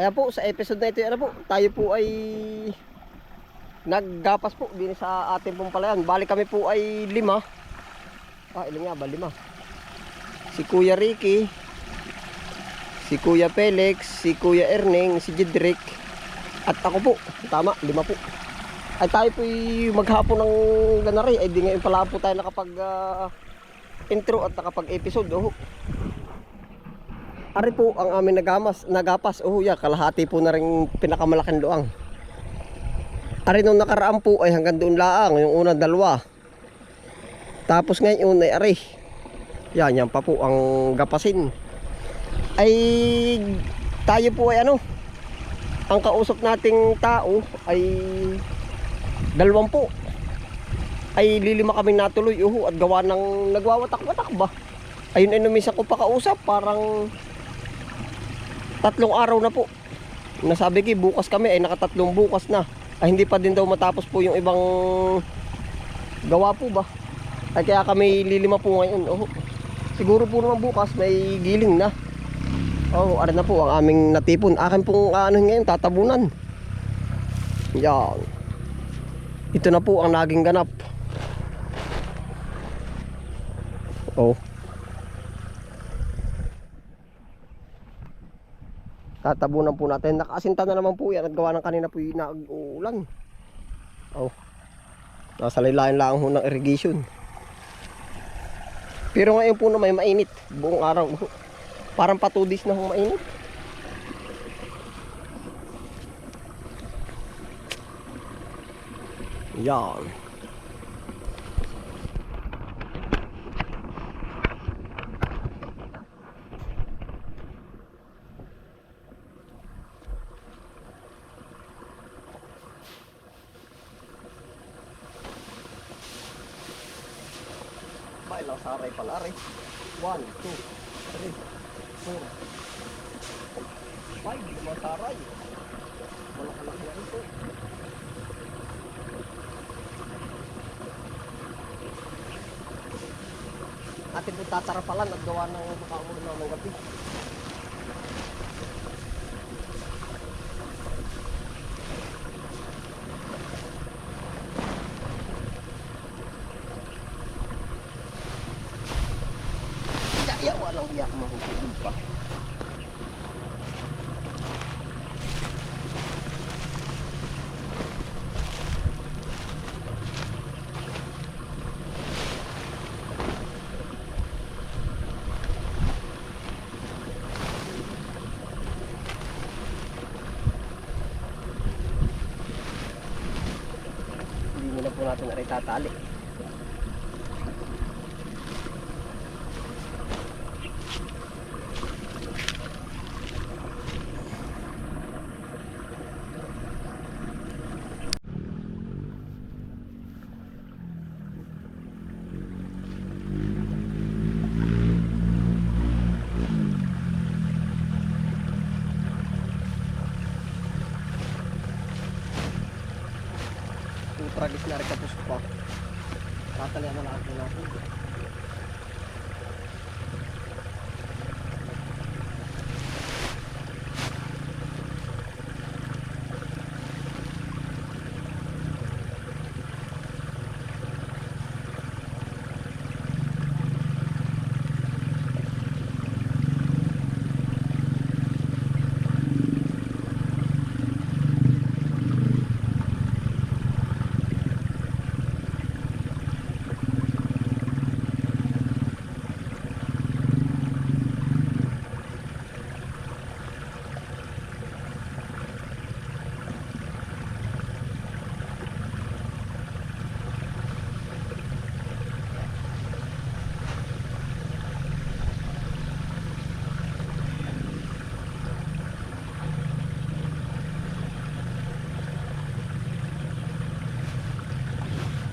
Ayan po, sa episode na ito, ano po, tayo po ay naggapas po din sa ating pong palayan. Bali kami po ay lima. Ah, ilan nga ba? Lima. Si Kuya Ricky, si Kuya Felix, si Kuya Erning, si Jedrick, at ako po. Tama, lima po. Ay tayo po maghapon ng ganari. Ay di ngayon pala po tayo nakapag ah, intro at nakapag episode. Oh. Ari po ang aming nagamas, nagapas. Oh, yeah, kalahati po na rin pinakamalaking luang. Ari nung nakaraan po ay hanggang doon laang, yung una dalawa. Tapos ngayon ay ari. Yan, yan pa po ang gapasin. Ay tayo po ay ano, ang kausap nating tao ay dalawang po. Ay lilima kami natuloy uho at gawa ng nagwawatak-watak ba. Ayun ay numisa ko pa kausap, parang tatlong araw na po. Nasabi ki bukas kami ay nakatatlong bukas na. Ay hindi pa din daw matapos po yung ibang gawa po ba. Ay kaya kami lilima po ngayon. Oh, siguro po naman bukas may giling na. Oh, ara na po ang aming natipon. Akin pong ano ngayon tatabunan. Yan. Ito na po ang naging ganap. Oh. Tatabunan po natin. Nakasinta na naman po yan at gawa ng kanina po yung nag-uulan. Oh. Nasa laylayan lang ho ng irrigation. Pero ngayon po na may mainit. Buong araw. Parang patudis na hong mainit. Yan. Ilang saray pala rin. 1, 2, 3, 4, 5, limang saray. Malaki-laki na ito. Atin po tatarapalan at gawa ng makaulo na ng gabi. Kaya walang iyak mahuhulog pa. Hindi mo na na tatali. Yung tragis na rin kapos pa. Tatalian na lang po natin.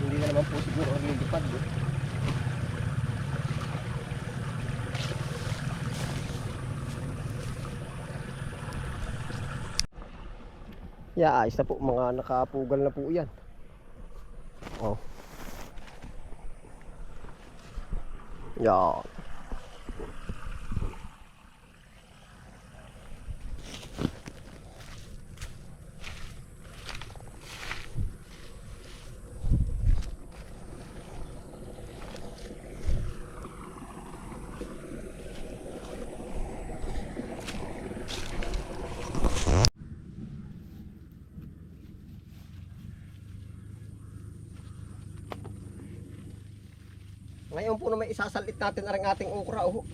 Hindi na naman po siguro ang lilipad. Eh. Yeah, ayos na po. Mga nakapugal na po yan. Oh. Yan. Ngayon po na may isasalit natin ang ating okra. Oh.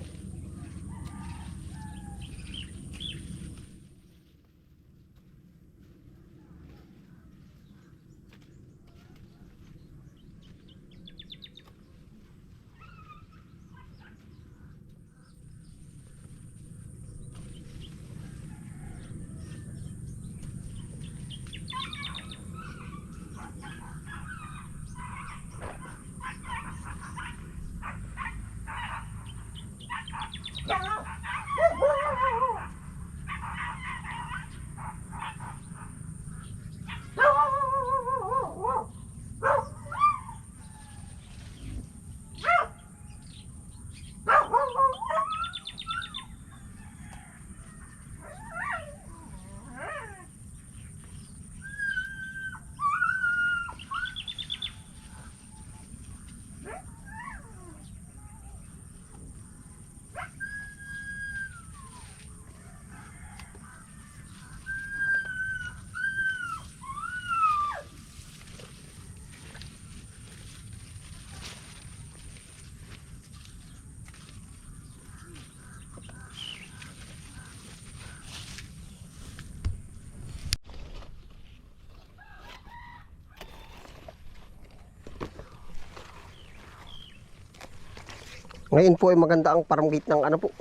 Ngayon po ay maganda ang farm ng ano po.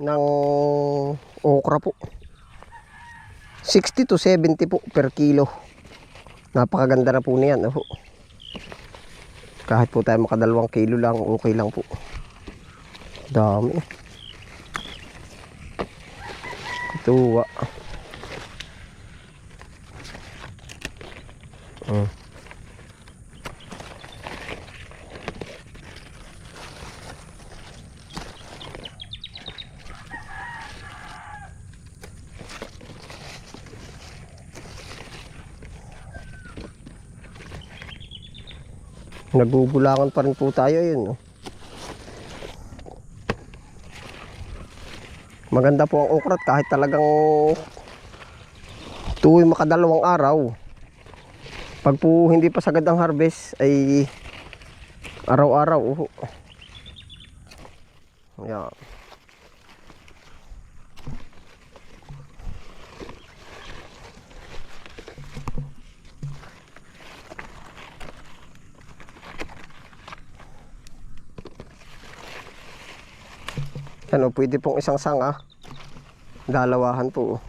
Ng okra po. 60 to 70 po per kilo. Napakaganda na po niyan. Oh. Kahit po tayo makadalawang kilo lang, okay lang po. Dami. Tuwa. Mm. Nagugulangan pa rin po tayo yun. Maganda po ang okrat kahit talagang tuwi makadalawang araw. Pag po hindi pa sagad ang harvest ay araw-araw. uho. Yeah. Ano, pwede pong isang sanga. Dalawahan po. oh.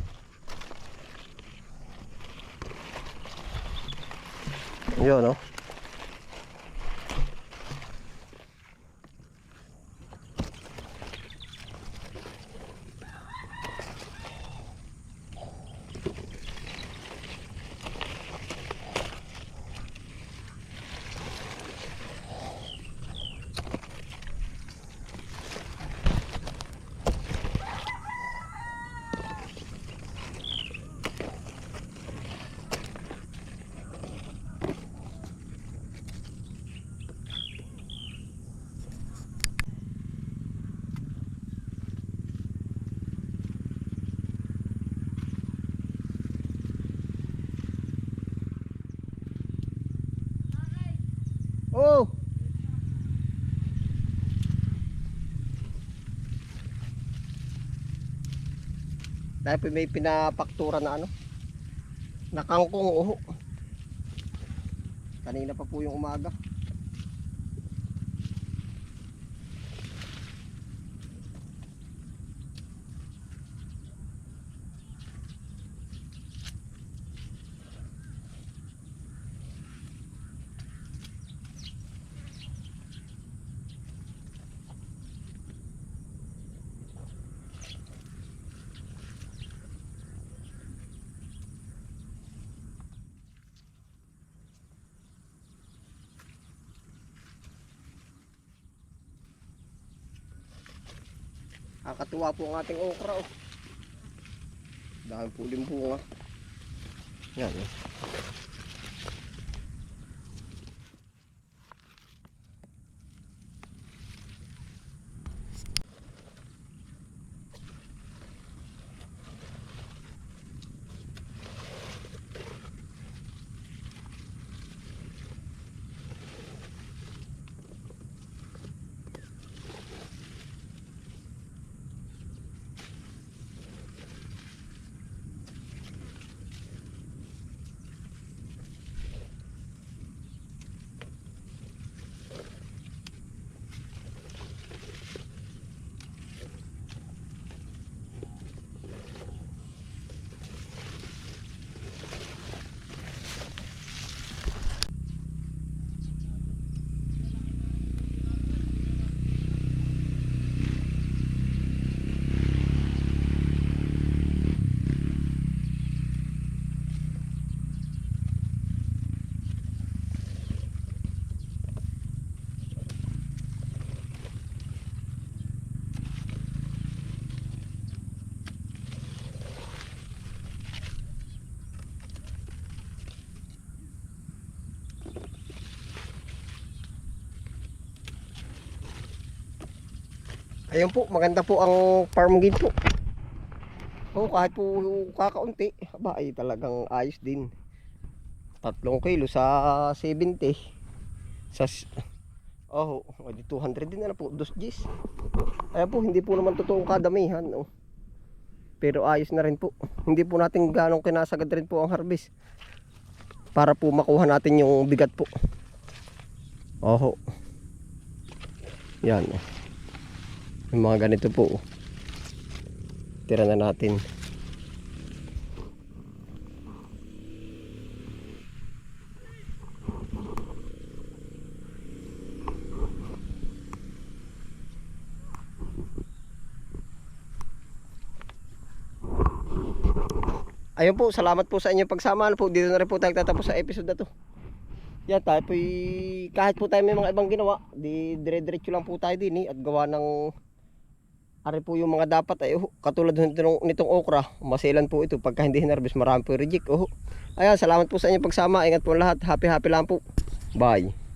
Yun, no? Oh! Dahil po may pinapaktura na ano. Nakangkong uho. Kanina pa po yung umaga. Nakakatuwa po ang ating okra. Oh. Dahil po limbunga. Yan. Oh. Ayun po, maganda po ang farm gate po. Oh, kahit po kakaunti, aba ay talagang ayos din. Tatlong kilo sa 70. Sa Oh, oh, di 200 din na po, dos Gs. Ayan po, hindi po naman totoong kadamihan, oh. Pero ayos na rin po. Hindi po natin ganong kinasagad rin po ang harvest. Para po makuha natin yung bigat po. Oho. Yan. oh. Yung mga ganito po. Tira na natin. Ayun po, salamat po sa inyong pagsama. Ano po, dito na rin po tayo tatapos sa episode na to. Yan, tayo po kahit po tayo may mga ibang ginawa, di dire-diretso lang po tayo din eh, at gawa ng Ari po yung mga dapat ay oh, katulad nitong, nitong okra, masilan po ito pagka hindi hinarbis marami po reject. Oh. Ayan, salamat po sa inyong pagsama. Ingat po lahat. Happy happy lang po. Bye.